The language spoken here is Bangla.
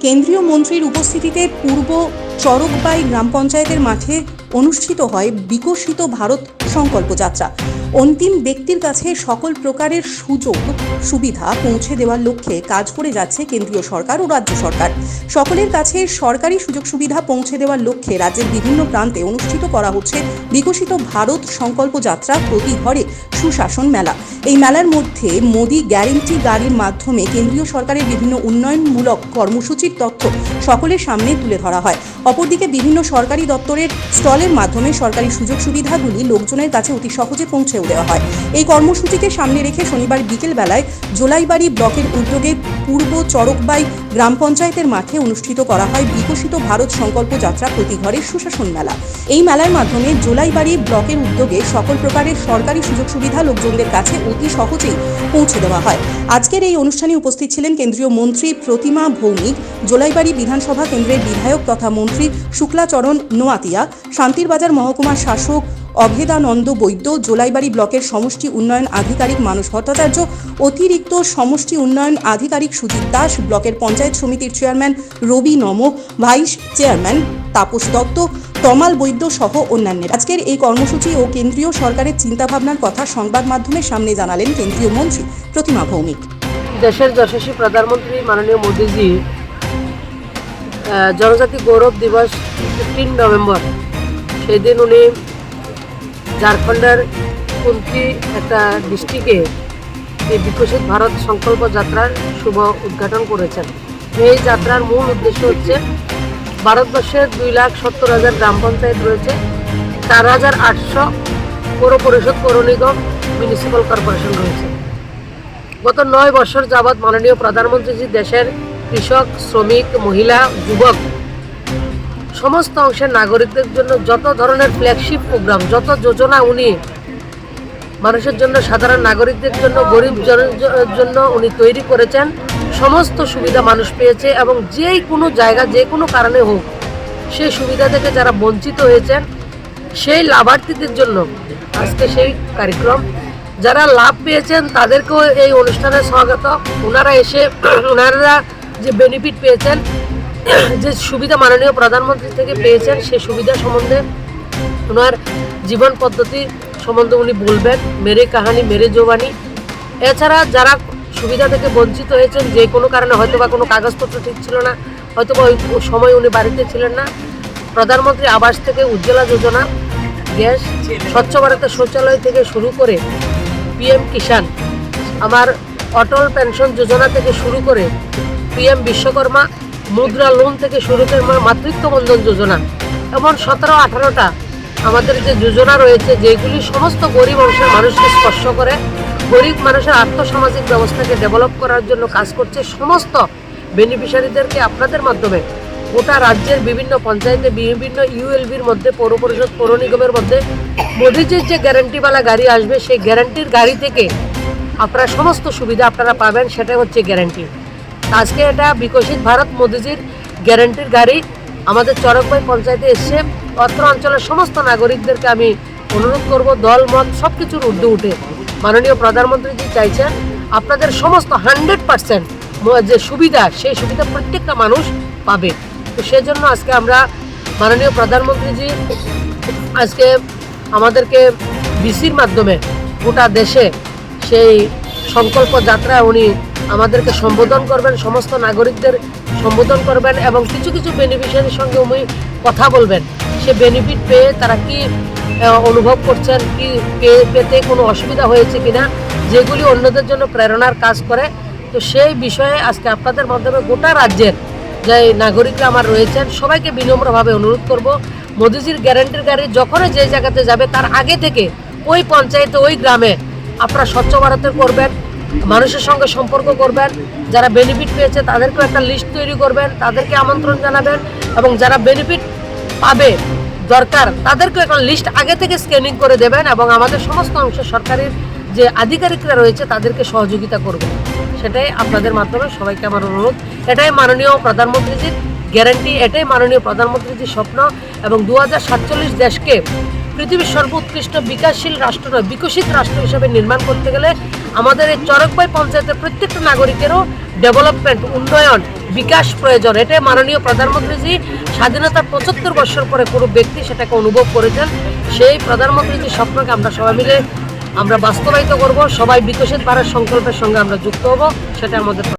কেন্দ্রীয় মন্ত্রীর উপস্থিতিতে পূর্ব চরকবাই গ্রাম পঞ্চায়েতের মাঠে অনুষ্ঠিত হয় বিকশিত ভারত সংকল্প যাত্রা। অন্তিম ব্যক্তির কাছে সকল প্রকারের সুযোগ, সুবিধা পৌঁছে দেওয়ার লক্ষ্যে কাজ করে যাচ্ছে কেন্দ্রীয় সরকার ও রাজ্য সরকার। সকলের কাছে সরকারি সুযোগ সুবিধা পৌঁছে দেওয়ার লক্ষ্যে রাজ্যের বিভিন্ন প্রান্তে অনুষ্ঠিত করা হচ্ছে বিকশিত ভারত সংকল্প যাত্রা প্রতি ঘরে সুশাসন মেলা। এই মেলার মধ্যে মোদি গ্যারেন্টি গাড়ির মাধ্যমে কেন্দ্রীয় সরকারের বিভিন্ন উন্নয়নমূলক কর্মসূচির তথ্য সকলের সামনে তুলে ধরা হয়। অপরদিকে বিভিন্ন সরকারি দপ্তরের স্টলের মাধ্যমে সরকারি সুযোগ সুবিধাগুলি লোকজনের কাছে অতি সহজে পৌঁছেও দেওয়া হয়। এই কর্মসূচিকে সামনে রেখে শনিবার বিকেলবেলায় জোলাইবাড়ি ব্লকের উদ্যোগে পূর্ব চরকবাই গ্রাম পঞ্চায়েতের মাঠে অনুষ্ঠিত করা হয় বিকশিত ভারত সংকল্প যাত্রা প্রতি ঘরের সুশাসন মেলা। এই মেলার মাধ্যমে জোলাইবাড়ি ব্লকের উদ্যোগে সকল প্রকারের সরকারি সুযোগ সুবিধা লোকজনদের কাছে অতি সহজেই পৌঁছে দেওয়া হয়। আজকের এই অনুষ্ঠানে উপস্থিত ছিলেন কেন্দ্রীয় মন্ত্রী প্রতিমা ভৌমিক, জোলাইবাড়ি বিধানসভা কেন্দ্রের বিধায়ক তথা মন্ত্রী শুক্লাচরণ নোয়াতিয়া, শান্তিরবাজার মহকুমার শাসক অভেদানন্দ বৈদ্য, জোলাইবাড়ি ব্লকের সমষ্টি উন্নয়ন আধিকারিক মানুষ ভট্টাচার্য, অতিরিক্ত সমষ্টি উন্নয়ন আধিকারিক সুজিত দাস, ব্লকের পঞ্চায়েত সমিতির chairman Rabi Nam, vice chairman Tapas Dutta, Tamal Baidya সহ অন্যান্যের। আজকের এই কর্মসূচি ও কেন্দ্রীয় সরকারের চিন্তাভাবনার কথা সংবাদ মাধ্যমের সামনে জানালেন কেন্দ্রীয় মন্ত্রী প্রতিমা ভৌমিক। দেশের যশস্বী প্রধানমন্ত্রী মাননীয় মোদীজি জনজাতি গৌরব দিবস ফিফটিন নভেম্বর। সেই দিন উনি ঝাড়খণ্ডের কুন্তি একটা ডিস্ট্রিক্টে এই বিকশিত ভারত সংকল্প যাত্রার শুভ উদ্ঘাটন করেছেন। এই যাত্রার মূল উদ্দেশ্য হচ্ছে ভারতবর্ষের দুই লাখ সত্তর হাজার গ্রাম পঞ্চায়েত রয়েছে। চার হাজার আটশো পৌর পরিষদ পৌর নিগম মিউনিসিপ্যাল কর্পোরেশন রয়েছে। গত নয় বছর যাবৎ মাননীয় প্রধানমন্ত্রীজি দেশের কৃষক, শ্রমিক, মহিলা, যুবক সমস্ত অংশের নাগরিকদের জন্য যত ধরনের ফ্ল্যাগশিপ প্রোগ্রাম যত যোজনা উনি মানুষের জন্য সাধারণ নাগরিকদের জন্য, গরিব জন্য উনি তৈরি করেছেন সমস্ত সুবিধা মানুষ পেয়েছে এবং যেই কোনো জায়গা, যে কোনো কারণে হোক, সেই সুবিধা থেকে যারা বঞ্চিত হয়েছেন, সেই লাভার্থীদের জন্য আজকে সেই কার্যক্রম। যারা লাভ পেয়েছেন, তাদেরকেও এই অনুষ্ঠানে স্বাগত। ওনারা এসে, ওনারা যে বেনিফিট পেয়েছেন, যে সুবিধা মাননীয় প্রধানমন্ত্রী থেকে পেয়েছেন সেই সুবিধা সম্বন্ধে ওনার জীবন পদ্ধতি সম্বন্ধে উনি বলবেন। মেরে কাহানি, মেরে জোবানি। এছাড়া যারা সুবিধা থেকে বঞ্চিত হয়েছেন, যে কোনো কারণে হয়তো বা কোনো কাগজপত্র ঠিক ছিল না হয়তো বা ওই সময় উনি বাড়িতে ছিলেন না। প্রধানমন্ত্রী আবাস থেকে উজ্জ্বলা যোজনা, গ্যাস, স্বচ্ছ ভারতের শৌচালয় থেকে শুরু করে পিএম কিষাণ, আমার অটল পেনশন যোজনা থেকে শুরু করে পিএম বিশ্বকর্মা, মুদ্রা লোন থেকে শুরু করে মাতৃত্ব বন্ধন যোজনা, এমন সতেরো, আঠারোটা আমাদের যে যোজনা রয়েছে, যেগুলি সমস্ত গরিব অংশের মানুষকে স্পর্শ করে। গরিব মানুষের আর্থসামাজিক ব্যবস্থাকে ডেভেলপ করার জন্য কাজ করছে সমস্ত বেনিফিশিয়ারিদেরকে আপনাদের মাধ্যমে। গোটা রাজ্যের বিভিন্ন পঞ্চায়েতে বিভিন্ন ইউএলবির মধ্যে পৌর পরিষদ পৌর নিগমের মধ্যে মোদিজির যে গ্যারান্টিওয়ালা গাড়ি আসবে, সেই গ্যারান্টির গাড়ি থেকে আপনারা সমস্ত সুবিধা আপনারা পাবেন সেটা হচ্ছে গ্যারান্টি। আজকে এটা বিকশিত ভারত মোদিজির গ্যারান্টির গাড়ি। আমাদের চরকবাই পঞ্চায়েতে এসছে। অত্র অঞ্চলের সমস্ত নাগরিকদেরকে আমি অনুরোধ করব, দল, মত সব কিছুর ঊর্ধ্বে উঠে। মাননীয় প্রধানমন্ত্রীজি চাইছেন আপনাদের সমস্ত হান্ড্রেড পার্সেন্ট যে সুবিধা, সেই সুবিধা প্রত্যেকটা মানুষ পাবে। তো সেজন্য আজকে আমরা মাননীয় প্রধানমন্ত্রীজি, আজকে আমাদেরকে বিসির মাধ্যমে গোটা দেশে সেই সংকল্প যাত্রায় উনি আমাদেরকে সম্বোধন করবেন, সমস্ত নাগরিকদের সম্বোধন করবেন এবং কিছু কিছু বেনিফিশিয়ারির সঙ্গে উনি কথা বলবেন। সে বেনিফিট পেয়ে তারা কি অনুভব করছেন কি পেতে কোনো অসুবিধা হয়েছে কিনা, যেগুলি অন্যদের জন্য প্রেরণার কাজ করে। তো সেই বিষয়ে আজকে আপনাদের মাধ্যমে গোটা রাজ্যের যে নাগরিকরা আমার রয়েছেন, সবাইকে বিনম্রভাবে অনুরোধ করব। মোদিজির গ্যারান্টির গাড়ি যখনই যে জায়গাতে যাবে, তার আগে থেকে ওই পঞ্চায়েতে, ওই গ্রামে আপনারা স্বচ্ছ ভারতের করবেন, মানুষের সঙ্গে সম্পর্ক করবেন, যারা বেনিফিট পেয়েছে তাদেরকেও একটা লিস্ট তৈরি করবেন, তাদেরকে আমন্ত্রণ জানাবেন এবং যারা বেনিফিট পাবে দরকার। তাদেরকে একটা লিস্ট আগে থেকে স্ক্যানিং করে দেবেন এবং আমাদের সমস্ত অংশ সরকারের যে আধিকারিকরা রয়েছে তাদেরকে সহযোগিতা করবেন সেটাই আপনাদের মাধ্যমে সবাইকে আমার অনুরোধ। এটাই মাননীয় প্রধানমন্ত্রীজির গ্যারান্টি এটাই মাননীয় প্রধানমন্ত্রীজির স্বপ্ন এবং দু হাজার সাতচল্লিশ দেশকে পৃথিবীর সর্বোৎকৃষ্ট বিকাশশীল রাষ্ট্র বিকশিত রাষ্ট্র হিসেবে নির্মাণ করতে গেলে আমাদের এই চরকবাই পঞ্চায়েতের প্রত্যেকটা নাগরিকেরও ডেভেলপমেন্ট, উন্নয়ন, বিকাশ প্রয়োজন। এটাই মাননীয় প্রধানমন্ত্রীজি স্বাধীনতার পঁচাত্তর বছর পরে কোনো ব্যক্তি সেটাকে অনুভব করেছেন, সেই প্রধানমন্ত্রীজির স্বপ্নকে আমরা সবাই মিলে আমরা বাস্তবায়িত করব। সবাই বিকশিত ভারত সংকল্পের সঙ্গে আমরা যুক্ত হব সেটা আমাদের